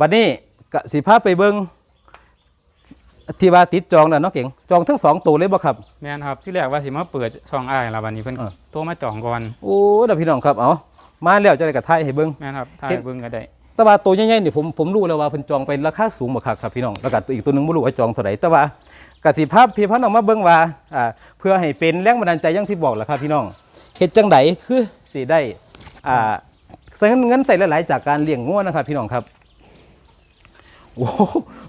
บัดนี้กสิพาไปเบิ่งที่ว่าติดจองน่ะเนาะเก่งจองทั้งสองตัวเลยบ่ครับ แม่นครับที่แรกว่าสิมาเปิดช่องอ้ายล่ะบัดนี้เพิ่นเออ โทรมาจองก่อนโอ้น่ะพี่น้องครับเอามาแล้วจะได้กระทายให้เบิ่งแม่นครับถ่ายเฮ็ด เบิ่งก็ได้แต่ว่าตัวใหญ่ๆนี่ผมผมรู้แล้วว่าเพิ่นจองไปราคาสูงบ่ครับครับพี่น้องแล้วก็ตัวอีกตัวหนึงบ่รู้ว่าจองเท่าไหร่แต่ว่ากสิภาพพี่พันธุ์ออกมาเบิ่งว่าอ่าเพื่อให้เป็นแรงบันดาลใจอย่างที่บอกแหละครับพี่น้องเฮ็ดจังไดคือสิได้อ่าใส่เงินเงินใส่หลายๆจากการเลี้ยงงัวนะครับพี่น้องครับ โอ้โห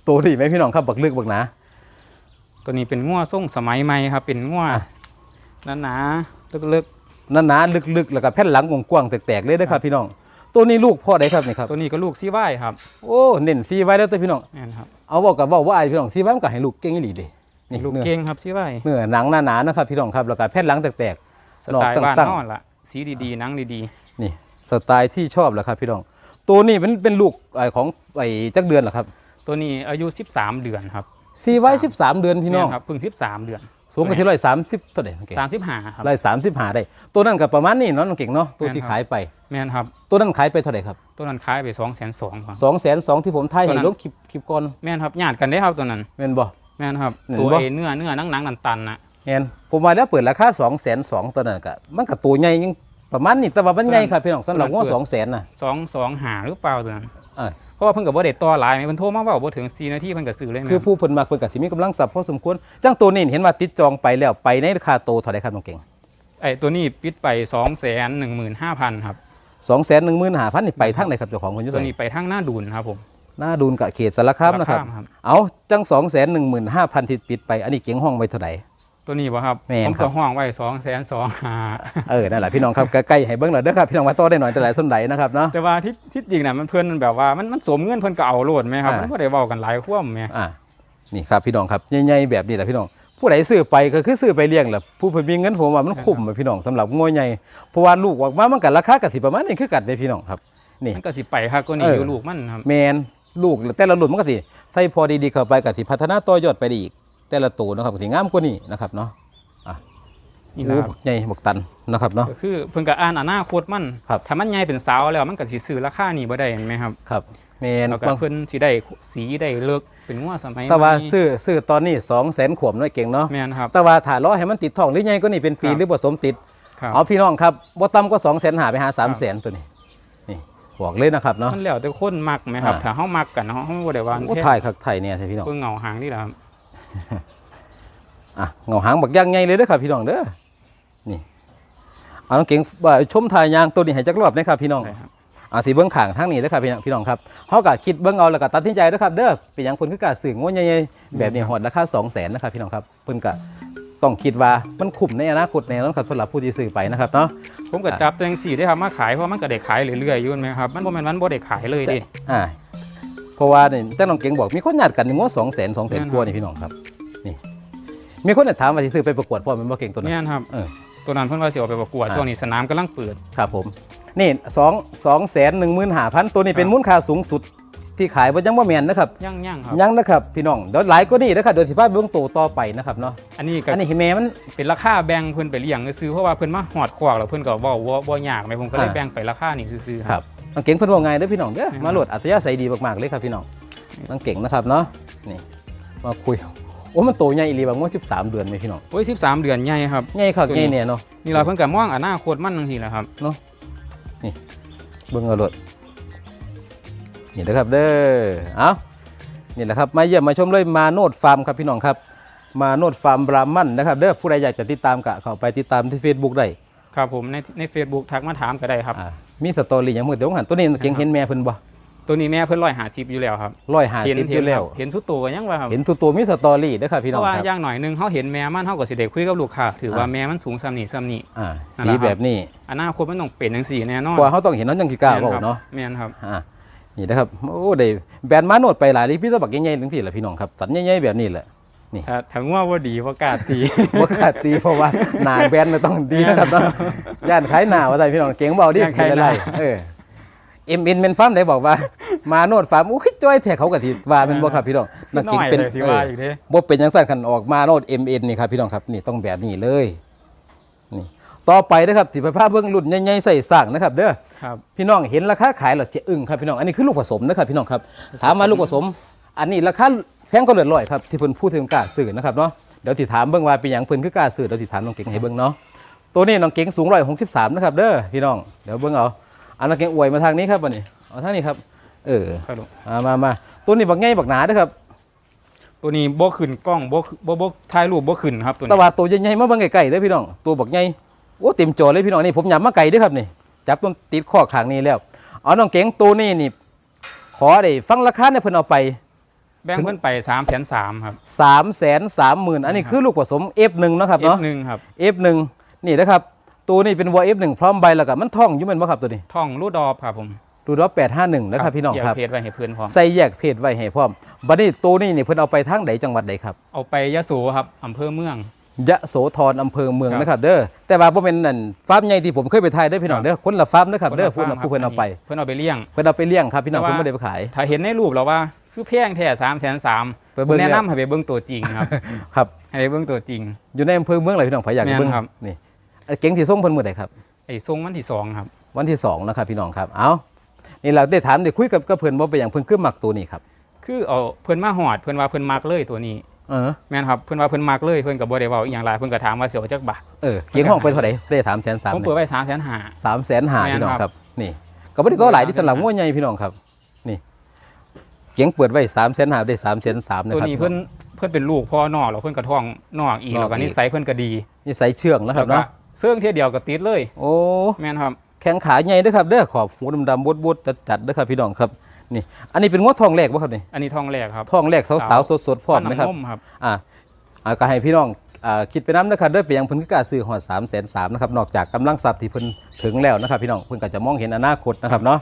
ตัวนี้ไหมพี่น้องครับบักลึกบักหนาตัวนี้เป็นงัวส่งสมัยใหม่ครับ เป็นงัวอะหนาๆลึกหนาๆลึกๆ แล้วก็แผ่นหลังกว้างๆแตกๆเลยเด้อครับพี่น้องตัวนี้ลูกพ่อได้ครับนี่ครับๆตัวนี้ก็ลูกซีไว้ครับ โอ้เน้นซีไว้แล้วแต่พี่น้องแม่นครับเอาบอกกับบอกว่าไอ้พี่น้องซีไว้มันก็ให้ลูกเก่งอีหลีเด้นี่ลูกเนื้อเก่งครับซีไว้เนื้อหนังหนาๆนะครับพี่น้องครับแล้วก็แผ่นหลังแตกสไตล์นอกบ้านตั้งๆนอนล่ะสีดีๆหนังดีๆนี่สไตล์ที่ชอบแหละครับพี่น้อง ตัวนี้เป็นเป็นลูกไอ้ของไอ้จักเดือนเหรอครับๆตัวนี้อายุ 13 เดือนครับซีไว้สิบสามเดือนพี่น้องแม่ครับเพิ่ง13 เดือนสูงกันที่ร้อยสามสิบเท่าไหร่เก่ง35ครับร้อยสามสิบหาได้ ตัวนั้นกับประมาณนี้เนาะน้องเก่งเนาะตัวที่แม่นครับขายไป แม่นครับตัวนั้นขายไปเท่าไหร่ครับตัวนั้นขายไป2 2 0 0 0ครับ สองแสนสองที่ผมทายตัวให้นั้น ลงคลิปคลิปก่อนแม่นครับญาติกันได้ครับตัวนั้น แม่นบ่ แม่นครับเห็นตัวบ่ ไอ้เนื้อเนื้อหนังๆตันๆน่ะแม่นผมว่าแล้วเปิดราคาสองแสนสองตัวนั้นก็มันก็ตัวใหญ่ยัง ประมาณนี้แต่ว่ามันใหญ่ครับพี่น้องสำหรับตัวนั้นว่าเปิดสองแสนน่ะ2 2หาหรือเปล่าตัวนั้นเอ้ยเพราะว่าเพิ่นก็บ่ได้ต่อหลายแม่เพิ่นโทรมาเว้าบ่ถึง4นาทีเพิ่นก็ซื้อเลยแม่คือผู้เพิ่นมักเพิ่นก็สิมีกำลังทรัพย์พอสมควรจังตัวนี้เห็นว่าติดจองไปแล้วไปในราคาโตเท่าไหร่ครับน้องเก่งไอ้ตัวนี้ปิดไป215,000ครับสองแสนหนึ่งหมื่นห้าพันนี่ไปทางไหนครับเจ้าของคนอยุ่ตัวไสนี้ไปทางหน้าดูนครับผมหน้าดูนกับเขตสารคามนะครับสารคามครับ เอาจังสองแสนหนึ่งหมื่นห้าพันที่ปิดไป อันนี้เก่งห้องไว้เท่าไหร่ ตัวนี้บ่ครับแม่นผมครัก็บ ห้องไว้2 2 0 0 0หาเออนั่นแหละพี่น้องครับใกล้ๆให้เบิ้งหน่อยเด้อครับพี่น้องว่าโตได้หน่อยแต่หลายส้นไหนนะครับเนาะ แต่ว่าที่ที่จริงน่ะมันเพิ่นแบบว่ามันมันสมเงินเพิ่นก็เอาโลดไหมครับอ่ามั มันบ่ได้เว้ากันหลายคว่ำแหมอ่านี่ครับพี่น้องครับใหญ่ๆแบบนี้แหละพี่น้อง ผู้ใดซื้อไปก็คือซื้อไปเลี้ยงแหละผู้เพิ่นมีเงินผมว่ามันคุ้มอะพี่น้องสำหรับงวยใหญ่เพราะว่าลูกออกมามันก็ราคาก็สิประมาณนี้คือกันเด้พี่น้องครับ นี่ มันก็สิไปครับก็นี่เออออ ยู่ลูกมันครับ แมนลูกแต่ละรุ่นมันก็สิใส่พอดีๆเข้าไปก็สิพัฒนาต่อยอดไปได้อีก แต่ละตัวนะครับก็สิงามกว่านี้นะครับเนาะนี่โอ้นะคบัรับกใหญ่บักตันนะครับเนาะ ก็คือเพิ่นก็อ่านอนาคตมันครับ ถ้ามันใหญ่เป็นสาวแล้วมันก็สิซื้อราคานี้บ่ได้เห็นไหมครับครับแมนแล้วก็บาง เพิ่นสิได้สีได้เลิกเป็นงัวสมัยแต่ว่าใหม่ซื้อซื้อตอนนี้2 0 0 0 0 0ขวบน้อยเก่งเนาะแม่นครับ แต่ว่าถ้ารอให้มันติดทองหรือใหญ่ก็นี่เป็นปีครับ หรือผสมติดครับ เอาพี่น้องครับบ่ต่ำก็2 0 0 0 0หาไปหา3 0 0 0 0 0ตัวนี้นี่บอกเลยนะครับเนาะ มันแล้วแต่คนมักไหมครับอ่า ถ้าเฮามักกันเฮาเฮาบ่ได้ว่าโอ้ถ่ายคักถ่ายเนี่ยใช่พี่น้อง เพิ่นเหงาหางนี่แหละครับ อะเงาหางบักย่างใหญ่เลยเด้อครับพี่น้องเด้อนี่เอาน้องเก่งว่าชมถ่ายยางตัวนี้ให้จักรอบนะครับพี่น้องใช่ครับอาสีเบื้องข้างทางนี้นะครับพี่น้องพี่น้องครับเขาก็คิดเบื้องเอาแล้วก็ตัดสินใจนะครับเด้อเป็นอย่างคนคือการสื่อง่วใหญ่ๆแบบนี้หอดราคา2 0 0 0 0นนะครับพี่น้องครับเพิ่นก็ต้องคิดว่ามันคุ้มในอนาคตแน่นอนครับสำหรับผู้ที่ซื้อไปนะครับเนาะผมก็จับตัวจังซี่ได้ครับมาขายเพราะมันก็ได้ขายเรื่อยๆอยู่ไหมครับมันบ่แม่นมันบ่ได้ขายเลยดิอ่า เพราะว่าเนี่ยเจ้าน้องเก่งบอกมีคนญาติกันง่วสองแสนสองแสนแม่นกว่านี่พี่น้องครับนี่มีคนเนี่ยถามว่าสิซื้อไปประกวดพ่อแมันบ่เก่งตัวนั้นแม่นครับเออตัวนั้นเพิ่นว่าสิเอาไปประกวดอ่าช่วงนี้สนามกำลังเปิดครับผมนี่สองสองแสนหนึ่งหมื่นห้าพันตัวนี้เป็นครับมูลค่าสูงสุดที่ขายว่ายังว่าแมนนะครับย่างๆครับยังนะครับพี่น้องเดี๋ยวหลายก็นี่นะครับเดี๋ยวสิพาไปเบื้องโตต่อไปนะครับเนาะอันนี้ก็อันนี้เห็นแม่มันเป็นราคาแบ่งเพิ่นไปเลี้ยงซื้อๆเพราะว่าเพิ่นมาหอดคอกแล้วเพิ่นก็เว้าบ่บ่ยากไหมผมก็เลยอ่าแบ่งไปราคานี่ซื่อๆครับ น้องเก่งเพิ่นว่าไงเด้อพี่น้องเด้ออืมมาโหลดอัธยาศัยดีมากๆเลยครับพี่น้องน้องเก่งนะครับเนาะนี่มาคุยโอ้มันโตใหญ่อีหลีบางว่า13 เดือนไหมพี่น้องโอ้ย13 เดือนใหญ่ครับใหญ่คักตัวใหนี้ญ่เนี่ยเนาะนี่เราเพิ่นก็มองอนาคตมันจังซี่แหละครับเบิ่งเอาโหลดนี่นะครับเด้อเอานี่แหละครับมาเยี่ยมมาชมเลยมาโนดฟาร์มครับพี่น้องครับมาโนดฟาร์มบรามันนะครับเด้อผู้ใดอยากจะติดตามก็เข้าไปติดตามที่ Facebook ได้ครับผมในใน Facebook ทักมาถามก็ได้ครับอ่า มีสตอรี่หยังมื้อเดี๋ยวหันตัวนี้เก่งเห็นแม่เพิ่นบ่ตัวนี้แม่เพิ่น150อยู่แล้วครับ150เห็นอยู่แล้วครับเห็นสุดตัวก็ยังว่าครับเห็นตัวตัวมีสตอรี่เด้อครับพี่เพน้องราะว่าครับอย่างหน่อยหนึงเฮาเห็นแม่มันเฮาก็สิได้คุยกับลูกค้าถือว่าอ่าแม่มันสูงซ้ำนี่ซ้ำนี่อ่านั่นสีแหละครับแบบนี้อนาคตมันต้องเป็นจังซี่แน่นอนกว่าเขาต้องเห็นเขาจังสิกล้าเว้าแม่นครับเนาะแม่นครับอ่านี่นะครับโอ้ได้แบรนด์มาโนดไปหลายลิพี่ตะบักใหญ่ๆจังซี่แหละพี่น้องครับสันใหญ่ๆแบบนี้แหละ ถ้าถ้างัวบ่ดีบ่กล้าตีบ่ขาดตีเพราะว่าหน้าแบรนด์น่ะต้องดีนะครับเนาะย่านขายหน้าว่าได้พี่น้องเก่งเบาดิย่านขายหอะน้าไรเออเอ็มเอ็นเป็นฟาร์มได้บอกว่า มาโนดฟาร์มโอ้ยจ้อยแท้เขาก็สิว่าเป็นบ่ครับพี่น้องนักน้เก่งอยเป็นเลยสิเอว่าออีกเด้บ่เป็นจังซั่นคันออกมาโนด MN นี่ครับพี่น้องครับนี่ต้องแบบนี้เลยนี่ต่อไปนะครับสิไปพาเบิ่งรุ่นใหญ่ๆใส่สร้างนะครับเด้อครับพี่น้องเห็นราคาขายแล้วจะอึ้งครับพี่น้องอันนี้คือลูกผสมนะครับพี่น้องครับถามมาลูกผสม อันนี้ราคา แพงก็เหลือร้อยครับที่เพิ่นพูดถึงกล้าซื้อนะครับเนาะเดี๋ยวติถามเบิ่งว่าเป็นหยังเพิ่นคือกล้าซื้อเดี๋ยวติถามน้องเก่งให้เบิ่งเนาะตัวนี้น้องเก่งสูง163นะครับเด้อพี่น้องเดี๋ยวเบิ่งเอาอันน้องเก่งอวยมาทางนี้ครับบัดนี้เอาทางนี้ครับ เออครับลูกมามามาตัวนี้บักใหญ่บักหนาเด้อครับตัวนี้บ่ขึ้นกล้องบ่บ่บ่ถ่ายรูปบ่ขึ้นครับตัวแต่นี้ว่าตัวใหญ่ๆมาเบิ่งไกลๆเด้อพี่น้องตัวบักใหญ่โอ้เต็มจอเลยพี่น้องนี่ผมหยับมาไกลเด้อครับนี่จับต้นติดข้อข้างนี้แล้ว เอาน้องเก่งตัวนี้นี่ขอได้ฟังราคาเนี่ยเพิ่นเอาไป แบ่งเพิ่นไป3 3 0 0ครับสามแสนสามหมื่นอันนี้คือลูกผสม F1 เนาะครับเนาะ F1 ครับ F1 นี่นะครับ ตัวนี้เป็นวัว F1 พร้อมใบแล้วก็มันท่องอยู่แมันบ่ครับตัวนี้ ท่องรูดอฟครับผมดูดอ851นะครับพี่น้องครับเดี๋ยวเพจไว้ให้เพื่อนพร้อมใส่แยกเพศไว้ให้พร้อมบัดนี้ตัวนี้นี่เพิ่นเอาไปทางใดจังหวัดใดครับ เอาไปยะโสครับอำเภอเมืองยะโสธรอำเภอเมืองครับนะครับเด้อแต่ว่าบ่เป็นนั่นฟาร์มใหญ่ที่ผมเคยไปถ่ายเด้อพี่น้องครับเด้อคนละฟาร์มนะครับเด้อผู้คน่ะผู้เพิ่นเอาไป เพิ่นเอาไปเลี้ยงเพิ่นเอาไปเลี้ยงครับพี่น้องแต่ว่าเพิ่นบ่ได้ไปขาย ถ้าเห็นในรูปแล้วว่า คือแพงแท้3 3 0 0ไปเบิ่งแนะแล้วนำให้ไปเบิ่งตัวจริงครับครับให้ไปเบิ่งตัวจริง อยู่ในอำเภอเมืองเลยพี่น้องไผอยากจะเบิ่งแม่นครับนี่ไอ้เก๋งที่ส่งเพิ่นมื้อใดครับไอ้ทรงวันที่สองครับ วันที่สองนะครับพี่น้องครับเอานี่เราได้ถามได้คุยกับกับเพื่อนว่าไปอย่างเพื่อนขึ้นหมักตัวนี้ครับคือเอาเพิ่นมาหอดเพิ่นว่าเพิ่นมักเลยตัวนี้เออแม่นครับเพิ่นว่าเพิ่นมักเลยเพิ่นก็บ่ได้เว้าอีหยังหลายเพิ่นก็ถามว่าเสียวจักบาทเออเกียงห้องไปเท่าไหร่ได้ถามแสนสามผมเปิดไว้3 5 0 0 0สามแสนหาแม่นพี่น้องครับครับนี่ก็ไม่ได้ตัวหลายที่สำหรับง้วใหญ่พี่น้องครับนี่ เกียงเปิดไว้สามแสนหาได้สามแสนสามนะตัวครับนี้เพิ่นเพิ่นเป็นลูกพ่อนอกแล้วเพิ่นก็ท้องนอกอีกนอกแล้วก็อีกนิสัยเพิ่นก็ดีนี่ใส่เชื่องนะครับแล้วก็เนาะเสื่องเที่ยเดียวก็ติดเลยโอ้แม่นครับ แข้งขาใหญ่เด้วยครับเด้อขอบหูดำๆบดๆจัดๆเด้อครับพี่น้องครับนี่ อันนี้เป็นง้วทองแรกวะครับนี่อันนี้ท้องแรกครับทองแรกสาวๆสดๆพร้อมนะครับฟันำมครับ อ่าอ่าก็ให้พี่น้องอ่าคิดไปน้ำนะครับด้วยไปยังเพิ่นคือกล้าซื้อหอดสามแสนสามนะครับนอกจากกำลังทรัพย์ที่เพิ่นถึงแล้วนะครับพี่น้องเพิ่นก็จะมองเห็นอนาคตนะครับเนาะ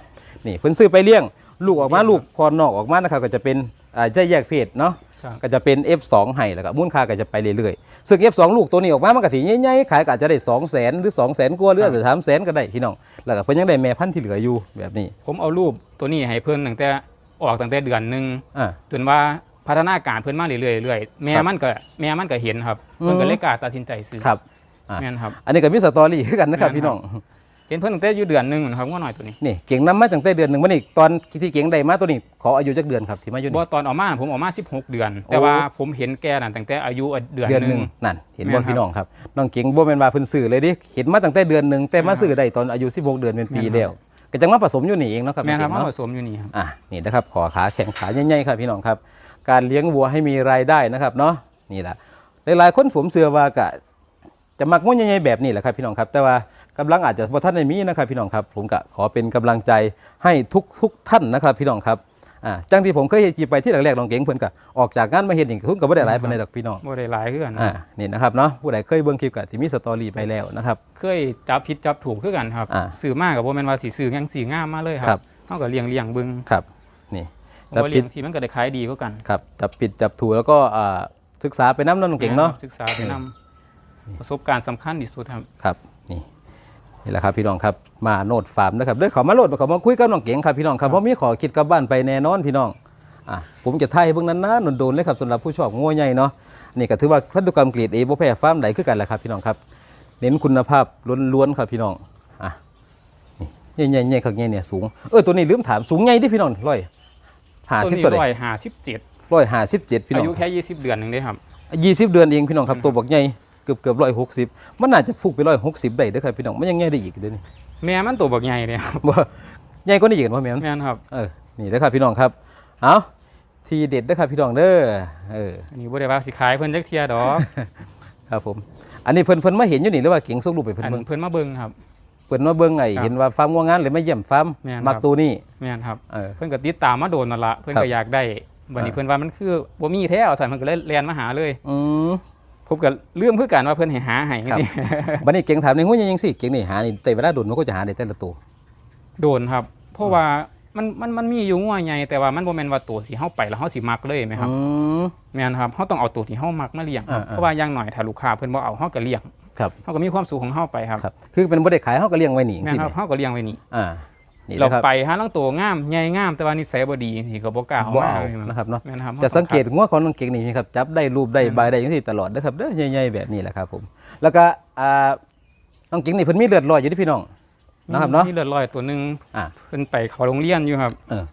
นี่เพิ่นซื้อไปเลี้ยง ลูกออกมาลูกพอนอกออกมานะครับก็จะเป็นอ่าใจแยกเพศเนาะครับก็จะเป็น F2 ให้แล้วก็มูลค่าก็จะไปเรื่อยๆซึ่ง F2 ลูกตัวนี้ออกมามันก็สิใหญ่ๆขายก็อาจจะได้ 2 0 0 0 0 0หรือ 2 0 0 0 0กว่าหรืออาจจะ3 0 0 0 0ก็ได้พี่น้องแล้วก็เพิ่นยังได้แม่พันธุ์ที่เหลืออยู่แบบนี้ผมเอารูปตัวนี้ให้เพิ่นตั้งแต่ออกตั้งแต่เดือนหนึงอ่า จนว่าพัฒนาการเพิ่นมาเรื่อยๆเรื่อยๆแม่ครับมันก็แม่มันก็เห็นครับอืมเพิ่นก็เลยกล้าตัดสินใจซื้อครับอ่า แม่นครับ อันนี้ก็มีสตอรี่คือกันนะครับแม่นครับ พี่น้องเห็นเพิ่นตั้งแต่อยู่เดือนหนึงนะครับว่าหน่อยตัวนี้นี่เก่งน้ำมาตั้งแต่เดือนหนึ่งวันนี้ตอนที่เก่งได้มาตัวนี้ขออายุจักเดือนครับที่มาอยู่บ่นี่ ตอนออกมาผมออกมา 16 เดือนโอ้แต่ว่าผมเห็นแกนั่นตั้งแต่อายุเดือนเดือนหหนึนึ่ง งนั่นเห็นแม่บ่นครับพี่น้องครับน้องเก่งบ่แม่นว่าเพิ่นซื้อเลยดิเห็นมาตั้งแต่เดือนหนึ่งแต่มาแม่นครับซื้อได้ตอนอายุ 16 เดือนเป็นปีแม่นครับ แล้วก็จังมาผสมอยู่นี่เองเนาะครับแม่นครับเก่งมาผเนาะสมอยู่นี่ครับ อะนี่นะครับขอขาแข็งขาใหญ่ๆครับพี่น้องครับ การเลี้ยงวัวให้มีรายได้นะครับเนาะนี่แหละหลายๆคนผมเชื่อว่าก็จะมักมุ่นใหญ่ๆแบบนี้แหละครับพี่น้องครับ แต่ว่า กำลังอาจจะบ่ท่านได้มีนะครับพี่น้องครับ ผมก็ขอเป็นกำลังใจให้ทุกทุกท่านนะครับพี่น้องครับอ่าจังที่ผมเคยเฮ็ดคลิปไปที่แรกๆน้องเก่งเพิ่นก็ออกจากงานมาเฮ็ดนี่คุณก็บ่ได้หลายปานใดดอกพี่น้องบ่ได้หลายคือกันอ่านี่นะครับเนาะผู้ใดเคยเบิ่งคลิปก็สิมีสตอรี่ไปแล้วนะครับเคยจับผิดจับถูกคือกันครับอ่าซื้อมาก็บ่แม่นว่าสิซื้อหยังสิงามมาเลยคครัรับบเฮาก็เลี้ยงเลี้ยงเบิ่งครับนี่เพจับราะว่าผิเลี้ดยงที่มันก็ได้ขายดีกว่ากันครับจับผิดจับถูกแล้วก็อ่าศึกษาไปน้ำน้องเก่งเนาะศึกษาไปนำประสบการณ์สำคัญที่สุดครับครับนี่ นี่แหละครับพี่น้องครับมาโนดฟาร์มนะครับเด้อเขามาโหลดเขามาคุยกับน้องเก๋งครับพี่น้องครับเพราะมีขอคิดกลับบ้านไปแน่นอนพี่น้องอะผมจะถ่ายให้เบิ่งนานๆโดนๆเลยครับสำหรับผู้ชอบงัวใหญ่เนาะนี่ก็ถือว่าพันธุกรรมเกรดเอบ่แพ้ฟาร์มใดคือกันแหละครับพี่น้องครับ เน้นคุณภาพล้วนๆครับพี่น้องอะนี่ใหญ่ๆใหญ่ๆครับใหญ่เนี่ยสูงเออตัวนี้ลืมถามสูงใหญ่ดิพี่น้องร้อยห้าต้นสิบนี้ตัวใดร้อยห้าสิบเจ็ดร้อยห้าสิบเจ็ดพี่น้อาองยุแค่ยี่สิบเดือนหนึงเด้ครับยี่สิบเดือนเองพี่น้องครับตัวบอกใหญ่ เกือบเกือบร้อยหกสิบมันน่าจะพุ่งไปร้อยหกสิบได้เด้อครับพี่น้องมันยังใหญ่ได้อีกเด้อนี่แม่มันตัวบักใหญ่เลยครับบ่ใหญ่กว่านี้อีกบ่แม่นแม่นครับเออนี่เด้อครับพี่น้องครับเอาทีเด็ดเด้อครับพี่น้องเด้อเอออันนี้บ่ได้ว่าสิขายเพิ่นจักเที่ยดอกครับผม อันนี้เพิ่นเพิ่นมาเห็นอยู่นี่หรือว่าเก่งส่งรูปไปเพิ่นอันเบิ่งเพิ่นมาเบิ่งครับเพิ่นมาเบิ่งไงครับเห็นว่าฟาร์มงัวงานเลยมาเยี่ยมฟาร์มแม่นครับ มักตัวนี้ แม่นครับเออเพิ่นก็ติดตามมาโดนนั่นละเพิ่นครัก็บอยากได้บัดนี้อ่าเพิ่นว่ามันคือบ่มีแท้เอาสั่นเพิ่นก็เลยเรียนมาหาเลย อืม ผมก็เรื่องคือกันว่าเพิ่นให้หาให้ครับสิบัดนี้เก่งถามในหู้ยังสิเก่งนี่หานี่แต่เวลาโดนมันก็จะหาได้แต่ละตัว โดนครับ เพราะว่ามันมันมันมีอยู่งัวใหญ่แต่ว่ามันบ่แม่นว่าตัวสิเฮาไปแล้วเฮาสิมักเลยไหมครับอืม แม่นครับเฮาต้องเอาตัวที่เฮามักมาเลี้ยงครับอ่าๆ เพราะว่าอย่างหน่อยถ้าลูกค้าเพิ่นบ่เอาเฮาก็เลี้ยงครับ เฮาก็มีความสุขของเฮาไปครับ ครับ คือเป็นบ่ได้ขายเฮาก็เลี้ยงไว้นี่แม่นสิครับเฮาก็เลี้ยงไว้นี่อ่านี่ เรานะครับไปหาลังตัวงามใหญ่งามแต่ว่านิสัยบ่ดีสิก็บ่กล้าเอาบ่มาเอาเลยนะครับเนาะแม่นครับจะสังเกตงัวของน้องเก่งนี่ครับจับได้รูปได้แม่นใบได้อย่างที่ตลอดนะครับเด้อใหญ่ๆแบบนี้แหละครับผม แล้วก็อ่าน้องกิ่งนี่เพิ่นมีเลือดลอยอยู่ที่พี่น้องนะครับเนาะมีเลือดลอยตัวหนึงอ่าเพิ่นไปเข้าโรงเรียนอยู่ครับเออ